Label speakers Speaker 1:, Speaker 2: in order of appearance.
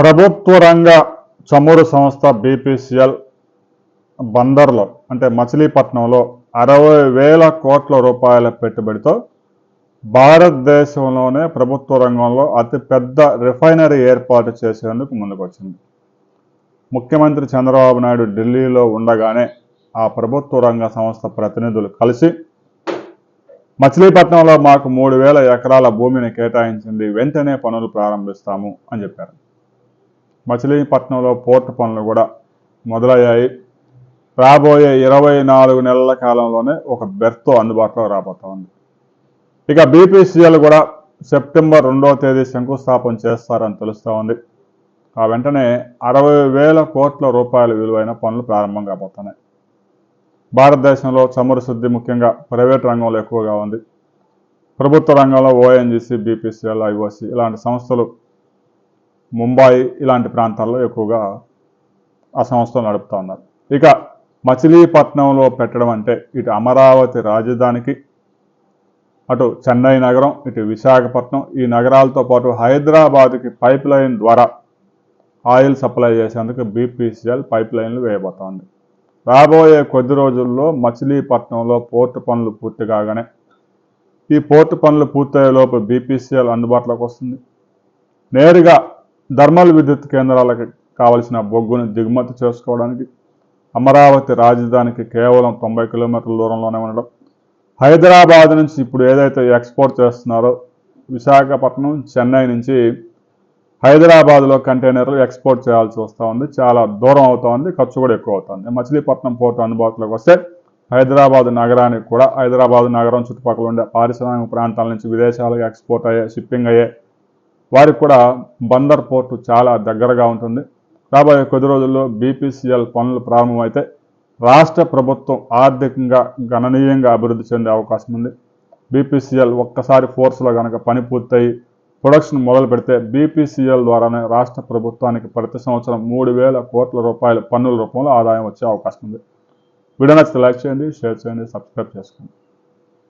Speaker 1: ప్రభుత్వ రంగ చమురు సంస్థ బీపీసీఎల్ బందర్లో అంటే మచిలీపట్నంలో అరవై వేల కోట్ల రూపాయల పెట్టుబడితో భారతదేశంలోనే ప్రభుత్వ రంగంలో అతిపెద్ద రిఫైనరీ ఏర్పాటు చేసేందుకు ముందుకొచ్చింది. ముఖ్యమంత్రి చంద్రబాబు నాయుడు ఢిల్లీలో ఉండగానే ఆ ప్రభుత్వ రంగ సంస్థ ప్రతినిధులు కలిసి మచిలీపట్నంలో మాకు మూడు వేల ఎకరాల భూమిని కేటాయించింది వెంటనే పనులు ప్రారంభిస్తాము అని చెప్పారు. మచిలీపట్నంలో పోర్టు పనులు కూడా మొదలయ్యాయి. రాబోయే ఇరవై నాలుగు నెలల కాలంలోనే ఒక బెర్తో అందుబాటులో రాబోతా ఉంది. ఇక బీపీసీఎల్ కూడా సెప్టెంబర్ రెండవ తేదీ శంకుస్థాపన చేస్తారని తెలుస్తూ ఉంది. ఆ వెంటనే అరవై వేల కోట్ల రూపాయల విలువైన పనులు ప్రారంభం కాబోతున్నాయి. భారతదేశంలో చమురు శుద్ధి ముఖ్యంగా ప్రైవేట్ రంగంలో ఎక్కువగా ఉంది. ప్రభుత్వ రంగంలో ఓఎన్జీసీ బీపీసీఎల్ ఐఓసి ఇలాంటి సంస్థలు ముంబాయి ఇలాంటి ప్రాంతాల్లో ఎక్కువగా ఆ సంస్థలు నడుపుతూ ఉన్నారు. ఇక మచిలీపట్నంలో పెట్టడం అంటే ఇటు అమరావతి రాజధానికి అటు చెన్నై నగరం ఇటు విశాఖపట్నం ఈ నగరాలతో పాటు హైదరాబాద్కి పైప్ లైన్ ద్వారా ఆయిల్ సప్లై చేసేందుకు బీపీసీఎల్ పైప్ లైన్లు వేయబోతోంది రాబోయే కొద్ది రోజుల్లో మచిలీపట్నంలో పోర్టు పనులు పూర్తి కాగానే ఈ పోర్టు పనులు పూర్తయ్యేలోపు బీపీసీఎల్ అందుబాటులోకి వస్తుంది. నేరుగా థర్మల్ విద్యుత్ కేంద్రాలకు కావలసిన బొగ్గును దిగుమతి చేసుకోవడానికి అమరావతి రాజధానికి కేవలం తొంభై కిలోమీటర్ల దూరంలోనే ఉండడం హైదరాబాద్ నుంచి ఇప్పుడు ఏదైతే ఎక్స్పోర్ట్ చేస్తున్నారో విశాఖపట్నం చెన్నై నుంచి హైదరాబాద్లో కంటైనర్లు ఎక్స్పోర్ట్ చేయాల్సి వస్తూ ఉంది. చాలా దూరం అవుతూ ఉంది ఖర్చు కూడా ఎక్కువ అవుతుంది మచిలీపట్నం పోర్టు అందుబాటులోకి వస్తే హైదరాబాద్ నగరానికి కూడా హైదరాబాద్ నగరం చుట్టుపక్కల ఉండే పారిశ్రామిక ప్రాంతాల నుంచి విదేశాలకు ఎక్స్పోర్ట్ అయ్యే షిప్పింగ్ అయ్యే వారికి కూడా బందర్ పోర్టు చాలా దగ్గరగా ఉంటుంది. రాబోయే కొద్ది రోజుల్లో బీపీసీఎల్ పనులు ప్రారంభమైతే రాష్ట్ర ప్రభుత్వం ఆర్థికంగా గణనీయంగా అభివృద్ధి చెందే అవకాశం ఉంది. బీపీసీఎల్ ఒక్కసారి ఫోర్స్లో కనుక పని పూర్తయి ప్రొడక్షన్ మొదలు పెడితే బీపీసీఎల్ ద్వారానే రాష్ట్ర ప్రభుత్వానికి ప్రతి సంవత్సరం మూడు వేల కోట్ల రూపాయల పన్నుల రూపంలో ఆదాయం వచ్చే అవకాశం ఉంది. వీడియో నచ్చితే లైక్ చేయండి షేర్ చేయండి సబ్స్క్రైబ్ చేసుకోండి.